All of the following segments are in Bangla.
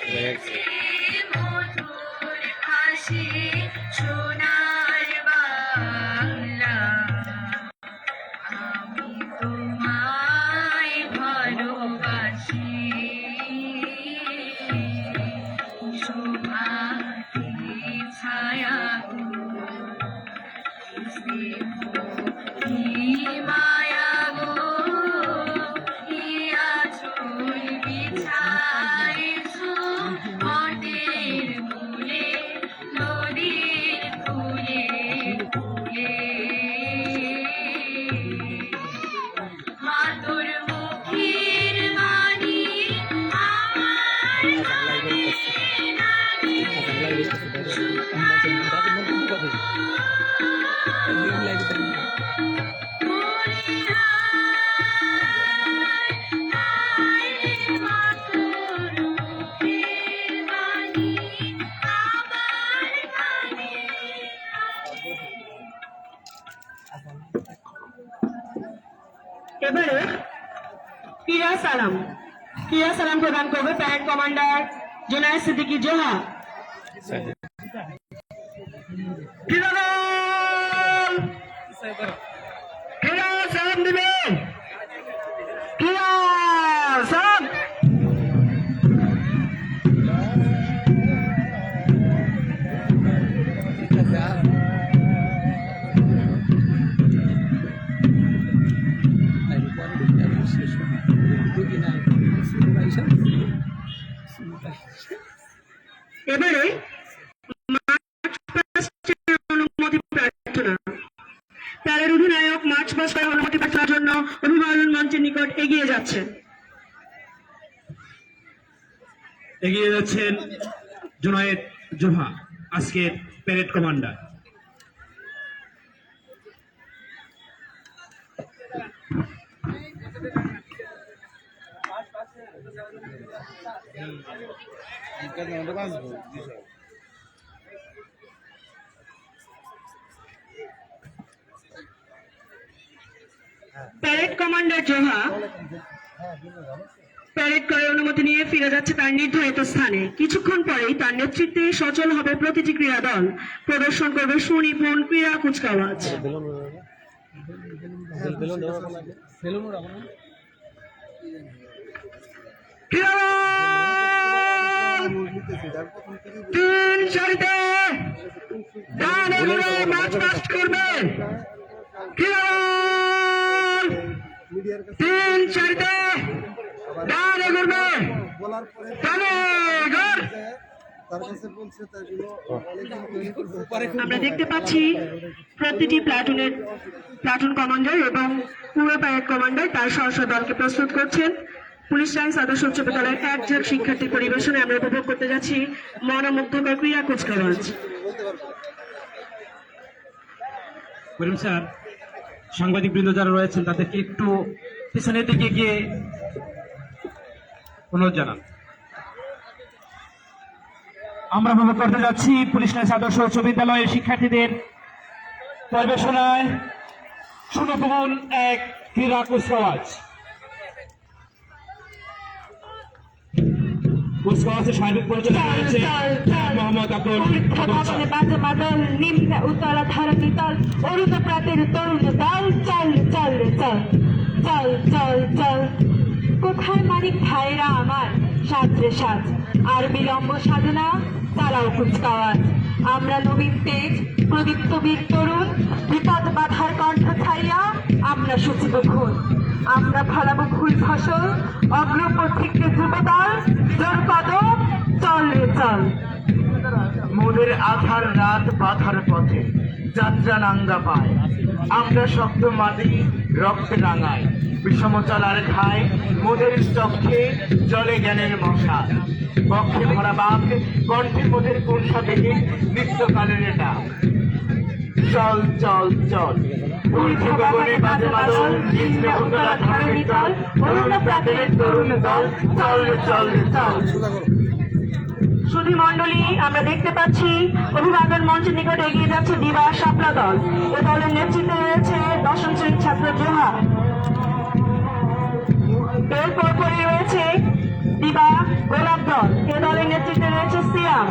these lyrics. সালাম প্রদান করবে প্যারেড কমান্ডার জোনায় সিদ্দিকি জোহা ক্রীড়াদল ক্রীড়া অধিনায়ক মার্চ মঞ্চের নিকট এগিয়ে যাচ্ছেন এগিয়ে যাচ্ছেন জোনায়েদ জোহা আজকের parade commander. Parade commander Zoha parade করে অনুমতি নিয়ে ফিরে যাচ্ছে তার নির্ধারিত স্থানে। কিছুক্ষণ পরেই তার নেতৃত্বে সচল হবে প্রতিটি ক্রীড়া দল। প্রদর্শন করবে সুনিপুণ ক্রীড়া কুচকাওয়াজ। ক্রীড়া! তিন সারিতে ডান এগোবে মার্চ পাস্ট করবে! তিন চারিতে ডান এগোর। আমরা দেখতে পাচ্ছি প্রতিটি প্লাটুনের, প্লাটুন কমান্ডার এবং পুরো প্যারেড কমান্ডার তার সহস্র দলকে প্রস্তুত করছেন পুলিশ লাইন্স আদর্শ উচ্চ বিদ্যালয়ের এক ঝাঁক শিক্ষার্থী পরিবেশনে আমরা উপভোগ করতে যাচ্ছি মনোমুগ্ধকর ক্রীড়া কুচকাওয়াজ। করিম স্যার সাংবাদিক বৃন্দ যারা রয়েছেন, তাদেরকে একটু পিছনের দিকে গিয়ে অনুরোধ জানান। আমরা উপভোগ করতে যাচ্ছি পুলিশ লাইন্স আদর্শ উচ্চ বিদ্যালয়ের শিক্ষার্থীদের পরিবেশনায় সুনপুন এক ক্রীড়া কুচকাওয়াজ। কুচকাওয়াজের সার্বিক পরিচালনা রয়েছে মোহাম্মদ আব্দুল আব্দুল বাজে মাদল নিম্ন উতলা ধরণী তল অরুণ প্রাতের তরুণ দল। চল চল চল চল চল চল। কোথায় মানিক ভাইরা আমার? সাজরে সাজ আর বিলম্ব সাধনা তারাও কুচকাওয়াজ। আমরা নবীন তেজ প্রদীপ্ত বীর তরুণ বিপদ বাধার কণ্ঠ ছাইয়া আমরা সচিব খুন। আমরা ফলাবো ফুল ফসল অগ্রপথিককে ধ্রুবদল জোর কদম চল রে চল। মোদের আধার রাত বাধার পথে, যাত্রা নাঙ্গা পায়। আমরা শব্দ মাটি রক্তে রাঙাই বিষম চলার খায় মোদের চক্ষে জলে জ্ঞানের মশা। বক্ষে ভরা বাঘ, কণ্ঠে মোদের কুণ্ঠা দেখে নিত্যকালের ডাক। চল চল চল। সুধী মন্ডলী আমরা দেখতে পাচ্ছি অভিভাবক মঞ্চের নিকট এগিয়ে যাচ্ছে দিবা শাপলা দল। এ দলের নেতৃত্বে রয়েছে দশম শ্রেণির ছাত্র জোহা। এরপর পরে রয়েছে দিবা গোলাপ দল। এ দলের নেতৃত্বে রয়েছে সিয়াম।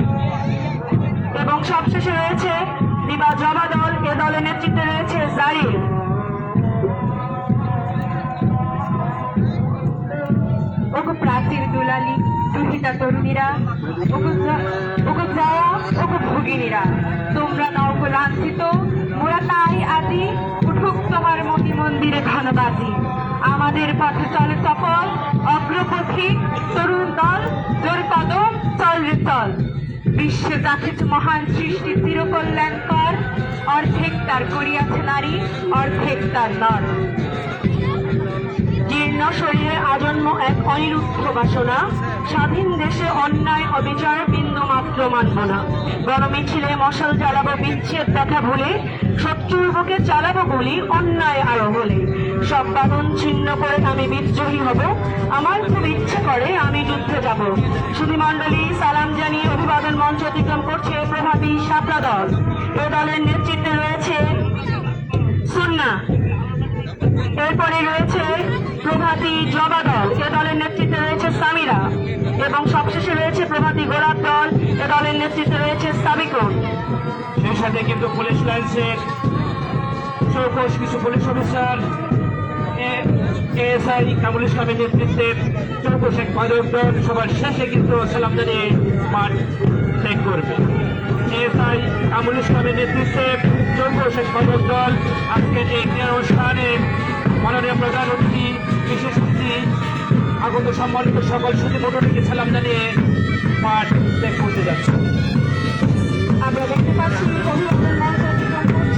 এবং সবশেষে রয়েছে দিবা জবা দল, এ দলের নেতৃত্বে রয়েছে জারির ওগো প্রাচীর দুলালি, দুহিতা তরুণীরা, ওগো জয়া, ওগো ভগিনীরা, তোমরা নৌকো লাঞ্ছিত, মোরা তাই আদি, উঠুক তোমার মতি মন্দিরে ঘনবাজি। আমাদের পথে চলে সফল অগ্রপথী তরুণ দল জোর কদম চল রে চল। বিশ্বে যাচিত মহান সৃষ্টি চিরকল্যাণকর অর্ধেক তার করিয়াছে নারী অর্ধেক তার নর। জীর্ণ শরীরে আজন্ম এক অনিরুদ্ধ বাসনা। স্বাধীন দেশে অন্যায়, অবিচার, বিন্দু মাত্র মানব না। গণমিছিলে মশাল জ্বালাবো, বিচ্ছেদ ব্যথা ভুলে, শত্রুর বুকে চালাবো গুলি, অন্যায় আরও হলে। সব বাঁধন ছিন্ন করে আমি বিদ্রোহী হব। আমার খুব ইচ্ছে করে আমি যুদ্ধে যাব। সুধী মণ্ডলী, সালাম জানিয়ে অভিবাদন মঞ্চ অতিক্রম করছে প্রভাতী সাপলা দল। এ দলের নেতৃত্বে রয়েছে সুন্না। এরপরে রয়েছে প্রভাতী জবা দল এ দলের নেতৃত্বে রয়েছে সামিরা, এবং সবশেষে রয়েছে প্রভাতী গোলাপ দল, এ দলের নেতৃত্বে রয়েছে সাবিকুন সেই সাথে কিন্তু পুলিশ লাইন্সের চৌকস কিছু পুলিশ অফিসার এএসআই কামুল ইসলামের নেতৃত্বে চৌকস এক মাদক দল, সবার শেষে কিন্তু সালাম জানিয়ে মাঠ ত্যাগ করবে। এএসআই কামুল ইসলামের নেতৃত্বে চৌকস এক মাদক দল আজকের এই অনুষ্ঠানে মাননীয় প্রধান অতিথি, বিশেষ অতিথি, আগত সম্মানিত সকল সুদী মোটরকে সালাম জানিয়ে পাঠ ত্যাগ করতে যাচ্ছে। আমরা দেখতে পাচ্ছি অভিভাবক মঞ্চ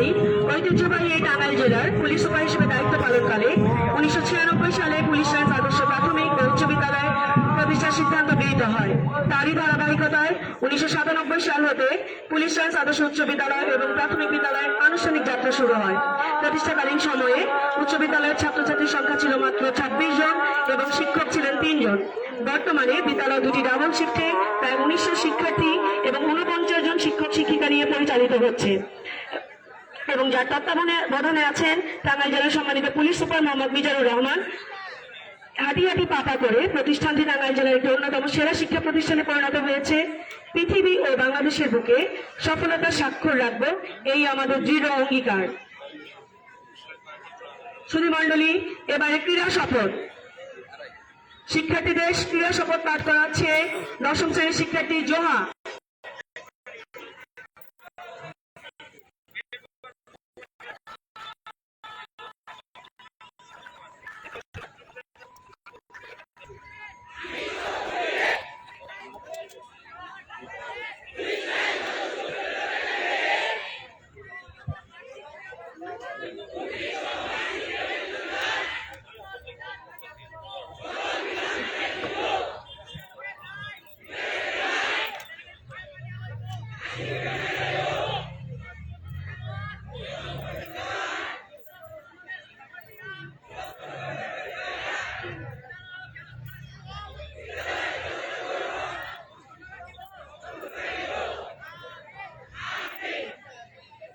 পিপিএম ঐতিহ্যবাহী এই টাঙ্গাইল জেলার পুলিশ সুপার হিসেবে দায়িত্ব পালনকালে উনিশশো ছিয়ানব্বই সালে পুলিশ আদর্শ প্রাথমিক ও উচ্চ বিদ্যালয় প্রতিষ্ঠার সিদ্ধান্ত গৃহীত হয়। তারই ধারাবাহিকতায় উনিশশো সাতানব্বই সাল হতে পুলিশ লাইন্স আদর্শ উচ্চ বিদ্যালয় এবং প্রাথমিক বিদ্যালয়ের আনুষ্ঠানিক যাত্রা শুরু হয়। প্রতিষ্ঠাকালীন সময়ে উচ্চ বিদ্যালয়ের ছাত্রছাত্রীর সংখ্যা ছিল মাত্র ছাব্বিশ জন এবং শিক্ষক ছিলেন তিনজন বর্তমানে বিদ্যালয় দুটি ডাবল শিফটে প্রায় উনিশশো শিক্ষার্থী এবং উনপঞ্চাশ জন শিক্ষক শিক্ষিকা নিয়ে পরিচালিত হচ্ছে। এবং যার তত্ত্বাবধানে আছেন টাঙ্গাইল জেলার সম্মানিত পুলিশ সুপার মোহাম্মদ মিজানুর রহমান। হাঁটি হাঁটি পাপা করে প্রতিষ্ঠানটি টাঙ্গাইল জেলার একটি অন্যতম সেরা শিক্ষা প্রতিষ্ঠানে পরিণত হয়েছে। পৃথিবী ও বাংলাদেশের বুকে সফলতার স্বাক্ষর রাখব এই আমাদের দৃঢ় অঙ্গীকার। সুধী মণ্ডলী, এবারে ক্রীড়া শপথ। শিক্ষার্থীদের ক্রীড়া শপথ পাঠ করাচ্ছে দশম শ্রেণির শিক্ষার্থী জোহা।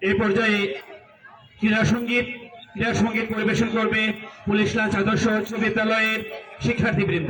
এই পর্যায়ে ক্রীড়া সংগীত ক্রীড়া সংগীত পরিবেশন করবে পুলিশ লাঞ্চ আদর্শ উচ্চ বিদ্যালয়ের শিক্ষার্থীবৃন্দ।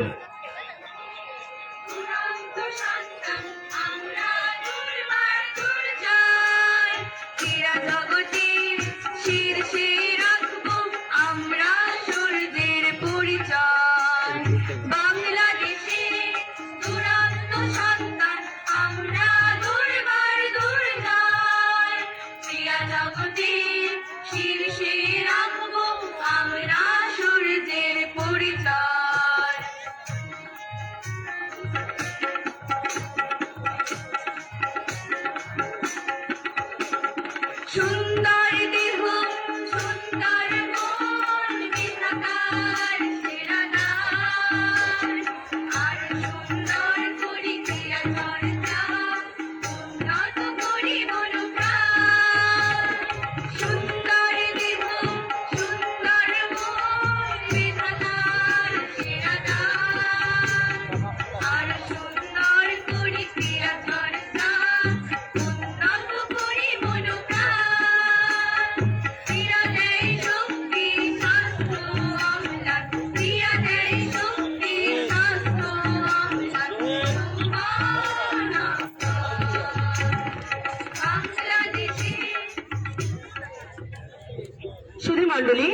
সুধী মণ্ডলী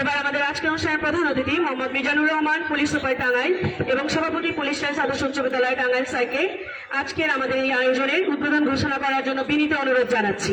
এবার আমাদের আজকের অনুষ্ঠানের প্রধান অতিথি মোহাম্মদ মিজানুর রহমান, পুলিশ সুপার টাঙ্গাইল এবং সভাপতি পুলিশ লাইন আদর্শ উচ্চ বিদ্যালয় টাঙ্গাইল সাইকে আজকের আমাদের এই আয়োজনের উদ্বোধন ঘোষণা করার জন্য বিনীত অনুরোধ জানাচ্ছি।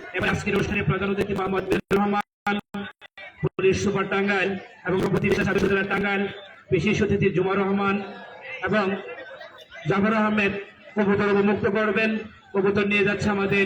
এবং আজকের অনুষ্ঠানে প্রধান অতিথি মোহাম্মদ রহমান, পুলিশ সুপার টাঙ্গাইল এবং প্রতিষ্ঠা বিশ্বাস আবিদুল্লাহ টাঙ্গাইল বিশেষ অতিথি জুমার রহমান এবং জাফর আহমেদ কবুতর মুক্ত করবেন। কবুতর নিয়ে যাচ্ছে আমাদের